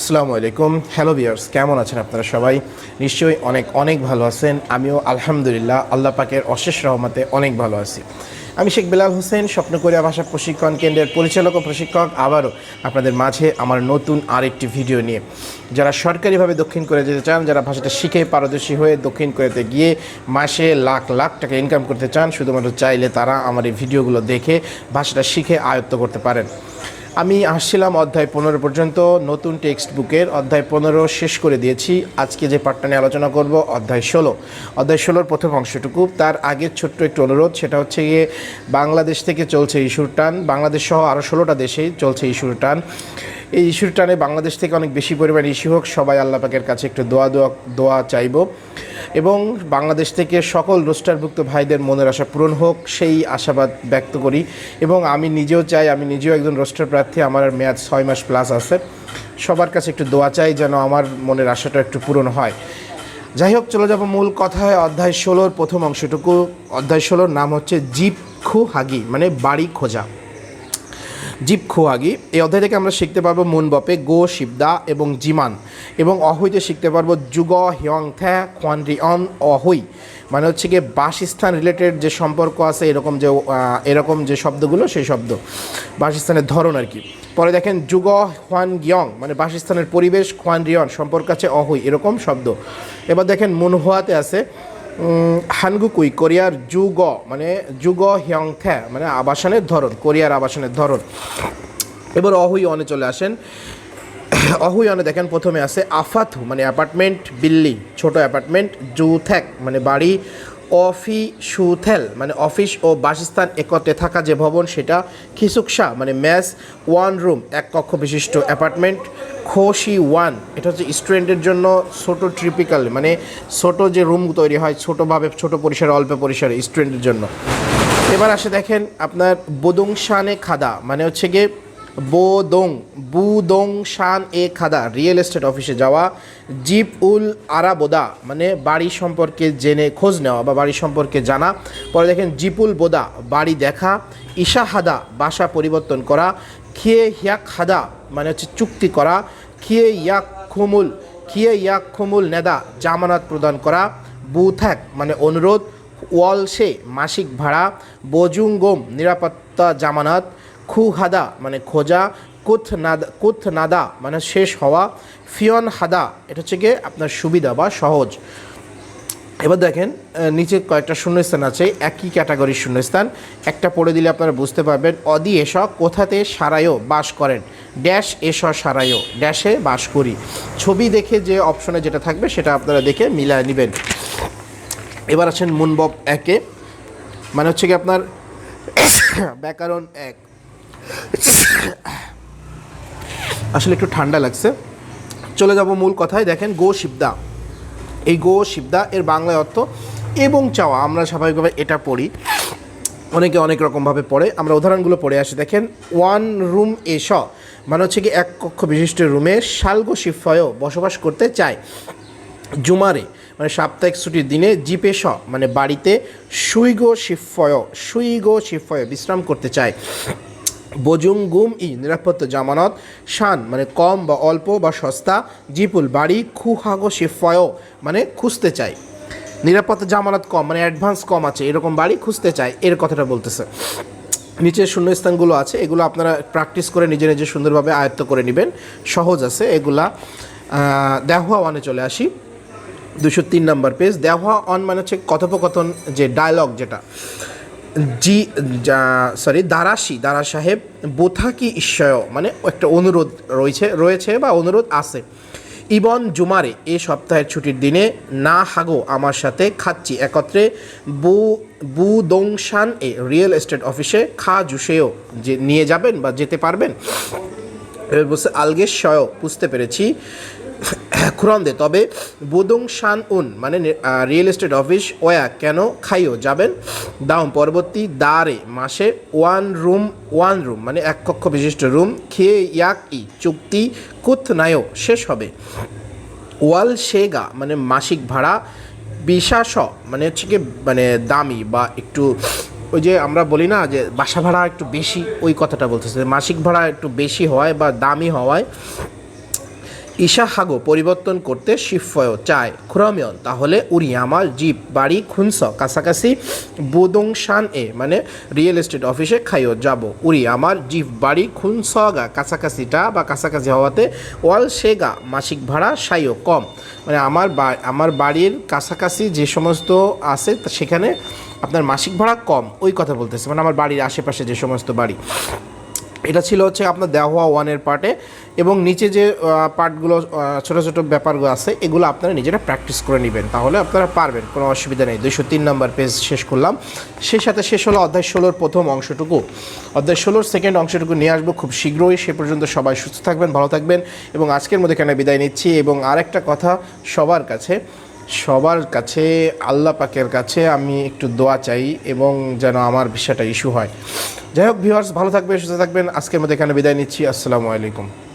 আসসালামু আলাইকুম। হ্যালো বিয়ার্স কেমন আছেন আপনারা সবাই? নিশ্চয়ই অনেক অনেক ভালো আছেন। আমিও আলহামদুলিল্লাহ আল্লাহ পাকের অশেষ রহমতে অনেক ভালো আছি। আমি শেখ বেলাল হোসেন স্বপ্নকরিয়া ভাষা প্রশিক্ষণ কেন্দ্রের পরিচালক ও প্রশিক্ষক। আবারও আপনাদের মাঝে আমার নতুন আরেকটি ভিডিও নিয়ে। যারা সরকারিভাবে দক্ষিণ কোরিয়া যেতে চান, যারা ভাষাটা শিখে পারদর্শী হয়ে দক্ষিণ কোরিয়াতে গিয়ে মাসে লাখ লাখ টাকা ইনকাম করতে চান, শুধুমাত্র চাইলে তারা আমার এই ভিডিওগুলো দেখে ভাষাটা শিখে আয়ত্ত করতে পারেন। আমি আসছিলাম অধ্যায় পনেরো পর্যন্ত, নতুন টেক্সট বুকের অধ্যায় পনেরো শেষ করে দিয়েছি। আজকে যে পাঠটা নিয়ে আলোচনা করব, অধ্যায় ষোলো। অধ্যায় ষোলোর প্রথম অংশটুকু, তার আগের ছোট্ট একটু অনুরোধ, সেটা হচ্ছে গিয়ে বাংলাদেশ থেকে চলছে ইস্যুর টান, বাংলাদেশ সহ আরও ষোলোটা দেশেই চলছে ইস্যুর টান। এই ইস্যুর টানে বাংলাদেশ থেকে অনেক বেশি পরিমাণ ইস্যু হোক, সবাই আল্লাহ পাকের কাছে একটু দোয়া দোয়া দোয়া চাইব। এবং বাংলাদেশ থেকে সকল রোস্টারভুক্ত ভাইদের মনের আশা পূরণ হোক, সেই আশাবাদ ব্যক্ত করি। এবং আমি নিজেও চাই, আমি নিজেও একজন রোস্টার প্রার্থী, আমার মেয়াদ ছয় মাস প্লাস আছে। সবার কাছে একটু দোয়া চাই যেন আমার মনের আশাটা একটু পূরণ হয়। যাই হোক, চলে যাব মূল কথায়, অধ্যায় ষোলোর প্রথম অংশটুকু। অধ্যায় ষোলোর নাম হচ্ছে জিপ খু হাগি মানে বাড়ি খোঁজা। জীব খোয়াগি। এই অধ্যায় থেকে আমরা শিখতে পারব মুনবপে, গো শিবদা এবং জিমান। এবং অহইতে শিখতে পারব যুগ হিয়ং থ্যা খোয়ানরি অন অহই মানে হচ্ছে গিয়ে বাসস্থান রিলেটেড যে সম্পর্ক আছে, এরকম যে এরকম যে শব্দগুলো, সেই শব্দ। বাসস্থানের ধরন আর কি। পরে দেখেন যুগ হোয়ান গিয়ং মানে বাসস্থানের পরিবেশ খোয়ান রিয়ন সম্পর্ক আছে অহই এরকম শব্দ। এবার দেখেন মুনহুয়াতে আছে উম, হানগুকুই কোরিয়ার যুগ মানে যুগ হিয়ং থ্যা মানে আবাসনের ধরন কোরিয়ার আবাসনের ধরন। এবার অহুই অনে চলে আসেন। অহুই অনে দেখেন প্রথমে আছে আফাথু মানে অ্যাপার্টমেন্ট বিল্লি ছোট অ্যাপার্টমেন্ট জু থ্যাক মানে বাড়ি অফি সুথেল মানে অফিস ও বাসস্থান একত্রে থাকা যে ভবন, সেটা খিসুকসা মানে ম্যাস ওয়ান রুম, এক কক্ষ বিশিষ্ট অ্যাপার্টমেন্ট, খোশি ওয়ান, এটা হচ্ছে স্টুডেন্টের জন্য ছোট ট্রিপিক্যাল মানে ছোট যে রুম তৈরি হয়, ছোটোভাবে ছোট পরিসরে, অল্প পরিসরে স্টুডেন্টের জন্য। এবার আসে দেখেন আপনার বোদং শানে খাদা মানে হচ্ছে গিয়ে বোদং বুদং শান এ খাদা, রিয়েল এস্টেট অফিসে যাওয়া, জিপ উল আরাবোদা মানে বাড়ি সম্পর্কে জেনে খোঁজ নেওয়া বা বাড়ি সম্পর্কে জানা, পরে দেখেন জিপুল বোদা, বাড়ি দেখা, ঈশা হাদা, বাসা পরিবর্তন করা, খিয়ে হিয়াক হাদা মানে হচ্ছে চুক্তি করা, খিয়ে ইয়াক খুমুল, খিয়ে ইয়াক খুমুল নেদা, জামানত প্রদান করা বুথ্যাক মানে অনুরোধ ওয়ালসে মাসিক ভাড়া বজুঙ্গম নিরাপত্তা জামানত খুহাদা মানে খোঁজা কুথ নাদা কুথ নাদা মানে শেষ হওয়া ফিয়ন হাদা এটা হচ্ছে গিয়ে আপনার সুবিধা বা সহজ। এবার দেখেন নিচে কয়েকটা শূন্যস্থান আছে, একই ক্যাটাগরির শূন্যস্থান। একটা পড়ে দিলে আপনারা বুঝতে পারবেন, অদি এস, কোথাতে সারায়ও বাস করেন, ড্যাশ এস সারায়ও ড্যাশে বাস করি। ছবি দেখে যে অপশনে যেটা থাকবে, সেটা আপনারা দেখে মিলায় নেবেন। এবার আছেন মুনবব একে মানে হচ্ছে কি আপনার ব্যাকরণ এক। আসলে একটু ঠান্ডা লাগছে। চলে যাব মূল কথায়। দেখেন, গো শিবদা। এই গো শিবদা, এর বাংলায় অর্থ এবং চাওয়া। আমরা স্বাভাবিকভাবে এটা পড়ি। অনেকে অনেক রকমভাবে পড়ে। আমরা উদাহরণগুলো পড়ে আসি। দেখেন, ওয়ান রুম এ এস মানে হচ্ছে কি এক কক্ষ বিশিষ্ট রুমে শালগো শিফয় বসবাস করতে চায়। জুমারে মানে সাপ্তাহিক ছুটির দিনে জিপে স মানে বাড়িতে সুইগো শিফয় সুইগো শিফয় বিশ্রাম করতে চায়। বজুং গুম ই, নিরাপত্তা জামানত, শান মানে কম বা অল্প বা সস্তা, জিপুল, বাড়ি, খুহাগো শিফয় মানে খুঁজতে চায় নিরাপত্তা জামানত কম মানে অ্যাডভান্স কম আছে, এরকম বাড়ি খুঁজতে চায় এর কথাটা বলতেছে। নিচের শূন্যস্থানগুলো আছে, এগুলো আপনারা প্র্যাকটিস করে নিজে নিজে সুন্দরভাবে আয়ত্ত করে নেবেন। সহজ আছে এগুলা। দেহা ওয়ানে চলে আসি। দুশো তিন নম্বর পেজ দেওয়া অন মানে হচ্ছে কথোপকথন যে ডায়লগ যেটা। জি সরি দারাশি, দারা সাহেব বোথা বোথাকি ঈশ্বয় মানে একটা অনুরোধ রয়েছে রয়েছে বা অনুরোধ আছে। ইবন জুমারে, এ সপ্তাহের ছুটির দিনে না হাগো, আমার সাথে খাচ্ছি। একত্রে বু বু দংশান এ রিয়েল এস্টেট অফিসে খা জুসেও, যে নিয়ে যাবেন বা যেতে পারবেন। বলছে আলগের শয় বুঝতে পেরেছি। খুরন্দে তবে বোদং শান উন মানে রিয়েল এস্টেট অফিস ওয়া, কেন খাইও? যাবেন দাম পরবর্তী দারে, মাসে ওয়ান রুম ওয়ান রুম মানে এক কক্ষ বিশিষ্ট রুম, খেয়ে ইয়াক ই, চুক্তি কুথ নায়ও শেষ হবে। ওয়াল শেগা মানে মাসিক ভাড়া বিশাস মানে হচ্ছে কি মানে দামি বা একটু, ওই যে আমরা বলি না যে বাসা ভাড়া একটু বেশি, ওই কথাটা বলতেছে। মাসিক ভাড়া একটু বেশি হয় বা দামি হওয়ায় ইশাহাগো পরিবর্তন করতে শিফয় চায় ক্রমিয়ন তাহলে উরিয়ামাল জিপ বাড়ি, খুনস, কাছাকাছি বোদংশান এ মানে রিয়েল এস্টেট অফিসে খাইও যাব। উরি আমার জিপ বাড়ি খুনসগা কাছাকাছিটা বা কাছাকাছি হওয়াতে ওয়াল সেগা মাসিক ভাড়া সাইও কম। মানে আমার আমার বাড়ির কাছাকাছি যে সমস্ত আছে সেখানে আপনার মাসিক ভাড়া কম। ওই কথা বলতেছে মানে আমার বাড়ির আশেপাশে যে সমস্ত বাড়ি। এটা ছিল হচ্ছে আপনার দেওয়া হওয়া ওয়ানের পার্টে এবং নিচে যে পার্টগুলো ছোটো ছোটো ব্যাপারগুলো আছে, এগুলো আপনারা নিজেরা প্র্যাকটিস করে নেবেন। তাহলে আপনারা পারবেন, কোনো অসুবিধা নেই। দুইশো তিন নম্বর পেজ শেষ করলাম। সেই সাথে শেষ হলো অধ্যায় ষোলোর প্রথম অংশটুকু। অধ্যায় ষোলোর সেকেন্ড অংশটুকু নিয়ে আসব খুব শীঘ্রই। সে পর্যন্ত সবাই সুস্থ থাকবেন, ভালো থাকবেন এবং আজকের মধ্যে এখানে বিদায় নিচ্ছি এবং আরেকটা কথা সবার কাছে। সবার কাছে, আল্লাহ পাকের কাছে আমি একটু দোয়া চাই এবং যেন আমার বিষয়টা ইস্যু হয়। যাই হোক ভিউয়ার্স ভালো থাকবে সুস্থ থাকবেন। আজকের মধ্যে এখানে বিদায় নিচ্ছি। আসসালামু আলাইকুম।